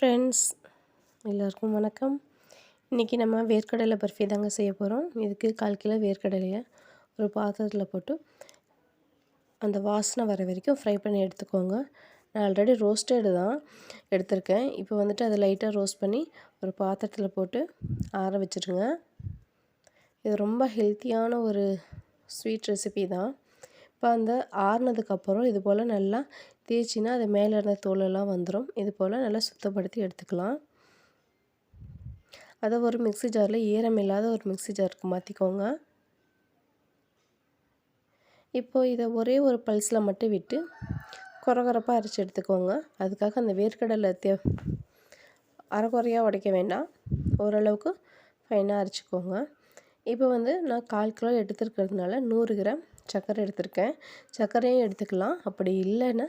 Friends எல்லோருக்கும் வணக்கம். இன்றைக்கி நம்ம வேர்க்கடலை பர்ஃபி தாங்க செய்ய போகிறோம் இதுக்கு கால் கிலோ வேர்க்கடலையை ஒரு பாத்திரத்தில் போட்டு அந்த வாசனை வர வரைக்கும் ஃப்ரை பண்ணி எடுத்துக்கோங்க. நான் ஆல்ரெடி ரோஸ்டடு தான் எடுத்திருக்கேன். இப்போ வந்துட்டு அதை லைட்டாக ரோஸ்ட் பண்ணி ஒரு பாத்திரத்தில் போட்டு ஆற வச்சுருங்க இது ரொம்ப ஹெல்த்தியான ஒரு ஸ்வீட் ரெசிபி தான். இப்போ அந்த ஆறுனதுக்கப்புறம் இது போல் நல்லா தேய்ச்சின்னா அது மேலே இருந்த தோலெல்லாம் வந்துடும் இது போல் நல்லா சுத்தப்படுத்தி எடுத்துக்கலாம். அதை ஒரு மிக்சி ஜாரில் ஈரம் இல்லாத ஒரு மிக்சி ஜாருக்கு மாற்றிக்கோங்க இப்போது இதை ஒரே ஒரு பல்ஸில் மட்டும் விட்டு குறகுறப்பாக அரைச்சி எடுத்துக்கோங்க. அதுக்காக அந்த வேர்க்கடலை தே அரைக்குறையாக உடைக்க வேண்டாம். ஓரளவுக்கு ஃபைனாக அரைச்சிக்கோங்க. இப்போ வந்து நான் கால் கிலோ எடுத்துருக்கிறதுனால நூறு கிராம் சர்க்கரை எடுத்திருக்கேன். சர்க்கரையும் எடுத்துக்கலாம். அப்படி இல்லைன்னா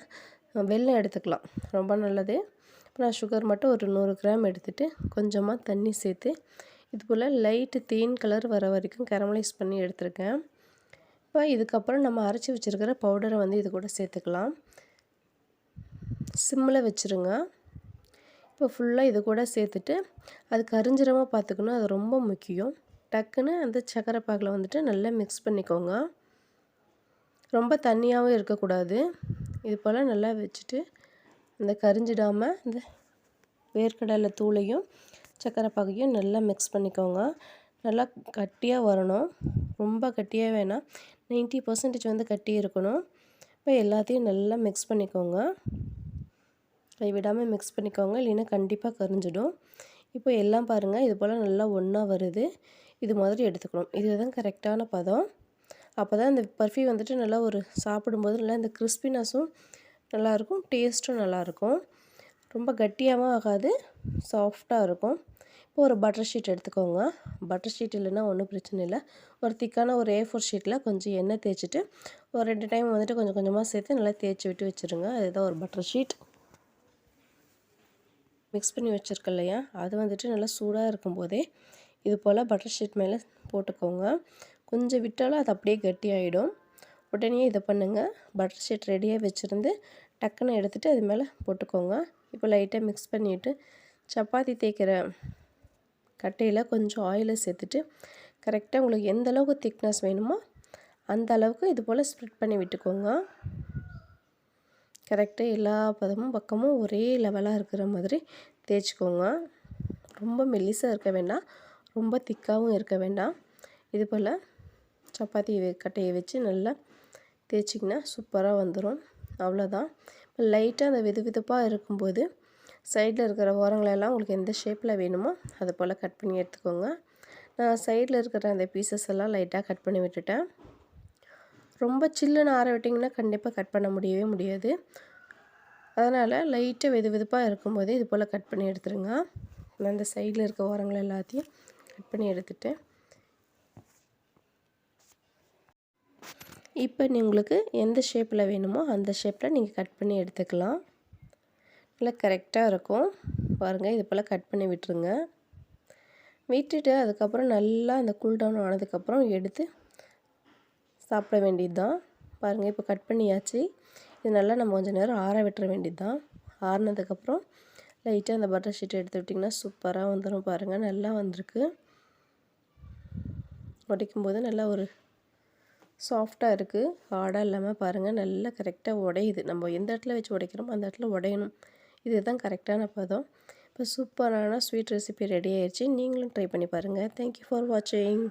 வெள்ளம் எடுத்துக்கலாம். ரொம்ப நல்லது. இப்போ நான் சுகர் மட்டும் ஒரு நூறு கிராம் எடுத்துகிட்டு கொஞ்சமாக தண்ணி சேர்த்து இது போல் லைட்டு தேன் கலர் வர வரைக்கும் கேரமலைஸ் பண்ணி எடுத்திருக்கேன். இப்போ இதுக்கப்புறம் நம்ம அரைச்சி வச்சுருக்கிற பவுடரை வந்து இது கூட சேர்த்துக்கலாம். சிம்மில் வச்சுருங்க. இப்போ ஃபுல்லாக இது கூட சேர்த்துட்டு அது கரிஞ்சிரமாக பார்த்துக்கணும். அது ரொம்ப முக்கியம். டக்குன்னு அந்த சக்கரை பாகில் வந்துட்டு நல்லா மிக்ஸ் பண்ணிக்கோங்க. ரொம்ப தண்ணியாகவும் இருக்கக்கூடாது. இது போல் நல்லா வச்சுட்டு இந்த கரிஞ்சிடாமல் இந்த வேர்க்கடலை தூளையும் சக்கரை பாகையும் நல்லா மிக்ஸ் பண்ணிக்கோங்க. நல்லா கட்டியாக வரணும். ரொம்ப கட்டியாக வேணாம். நைன்ட்டி பர்சன்டேஜ் வந்து கட்டி இருக்கணும். இப்போ எல்லாத்தையும் நல்லா மிக்ஸ் பண்ணிக்கோங்க. கைவிடாமல் மிக்ஸ் பண்ணிக்கோங்க. இல்லைன்னா கண்டிப்பாக கரிஞ்சிடும். இப்போ எல்லாம் பாருங்கள் இது போல் நல்லா ஒன்றா வருது. இது மாதிரி எடுத்துக்கணும். இதுதான் கரெக்டான பதம். அப்போ தான் இந்த பர்ஃபி வந்துட்டு நல்லா ஒரு சாப்பிடும்போது நல்லா இந்த கிறிஸ்பினஸும் நல்லாயிருக்கும் டேஸ்ட்டும் நல்லாயிருக்கும். ரொம்ப கட்டியாகவும் ஆகாது சாஃப்டாக இருக்கும். இப்போ ஒரு பட்டர் ஷீட் எடுத்துக்கோங்க. பட்டர் ஷீட் இல்லைன்னா ஒன்றும் பிரச்சனை இல்லை. ஒரு திக்கான ஒரு ஏ ஃபோர் ஷீட்டில் கொஞ்சம் எண்ணெய் தேய்ச்சிட்டு ஒரு ரெண்டு டைம் வந்துட்டு கொஞ்சம் கொஞ்சமாக சேர்த்து நல்லா தேய்ச்சி விட்டு வச்சுருங்க. அதுதான் ஒரு பட்டர் ஷீட். மிக்ஸ் பண்ணி வச்சுருக்க இல்லையா? அது வந்துட்டு நல்லா சூடாக இருக்கும்போதே இது போல் பட்டர் ஷீட் மேலே போட்டுக்கோங்க. கொஞ்சம் விட்டாலும் அது அப்படியே கட்டியாகிடும் உடனே இதை பண்ணுங்கள் பட்டர் ஷீட் ரெடியாக வச்சுருந்து டக்குன்னு எடுத்துகிட்டு அது மேலே போட்டுக்கோங்க. இப்போ லைட்டாக மிக்ஸ் பண்ணிவிட்டு சப்பாத்தி தேய்க்கிற கட்டையில் கொஞ்சம் ஆயிலை சேர்த்துட்டு கரெக்டாக உங்களுக்கு எந்த அளவுக்கு திக்னஸ் வேணுமோ அந்த அளவுக்கு இது போல் ஸ்ப்ரெட் பண்ணி விட்டுக்கோங்க. கரெக்டாக எல்லா பதமும் பக்கமும் ஒரே லெவலாக இருக்கிற மாதிரி தேய்ச்சிக்கோங்க. ரொம்ப மெல்லிசாக இருக்க வேண்டாம். ரொம்ப திக்காகவும் இருக்க வேண்டாம். இது போல் சப்பாத்தி கட்டையை வச்சு நல்லா தேய்ச்சிங்கன்னா சூப்பராக வந்துடும் அவ்வளோதான். லைட்டாக அந்த வெது வெதுப்பாக இருக்கும்போது சைடில் இருக்கிற ஓரங்களெல்லாம் உங்களுக்கு எந்த ஷேப்பில் வேணுமோ அதை போல் கட் பண்ணி எடுத்துக்கோங்க. நான் சைடில் இருக்கிற அந்த பீசஸ் எல்லாம் லைட்டாக கட் பண்ணி விட்டுட்டேன். ரொம்ப சில்லுன்னு ஆற விட்டிங்கன்னா கண்டிப்பாக கட் பண்ண முடியவே முடியாது. அதனால் லைட்டாக வெது வெதுப்பாக இருக்கும்போதே இது போல் கட் பண்ணி எடுத்துருங்க. நான் அந்த சைடில் இருக்க ஓரங்கள் எல்லாத்தையும் கட் பண்ணி எடுத்துட்டேன். இப்போ உங்களுக்கு எந்த ஷேப்பில் வேணுமோ அந்த ஷேப்பில் நீங்கள் கட் பண்ணி எடுத்துக்கலாம். நல்லா கரெக்டாக இருக்கும். பாருங்கள் இது போல் கட் பண்ணி விட்டுருங்க. விட்டுட்டு அதுக்கப்புறம் நல்லா அந்த கூல்டவுன் ஆனதுக்கப்புறம் எடுத்து சாப்பிட வேண்டியது தான் பாருங்கள் இப்போ கட் பண்ணியாச்சு. இது நல்லா நம்ம கொஞ்சம் நேரம் ஆற விட்டுற வேண்டியது தான் ஆறினதுக்கப்புறம் லைட்டாக அந்த பட்டர் ஷீட் எடுத்து விட்டிங்கன்னா சூப்பராக வந்துடும் பாருங்கள் நல்லா வந்திருக்கு. உடைக்கும் போது நல்லா ஒரு சாஃப்டாக இருக்குது ஹார்டாக இல்லாமல் பாருங்கள் நல்லா கரெக்டாக உடையுது. நம்ம எந்த இடத்துல வச்சு உடைக்கிறோமோ அந்த இடத்துல உடையணும். இதுதான் கரெக்டான பதம். இப்போ சூப்பரான ஸ்வீட் ரெசிபி ரெடி ஆயிடுச்சு நீங்களும் ட்ரை பண்ணி பாருங்கள் தேங்க்யூ ஃபார் வாட்சிங்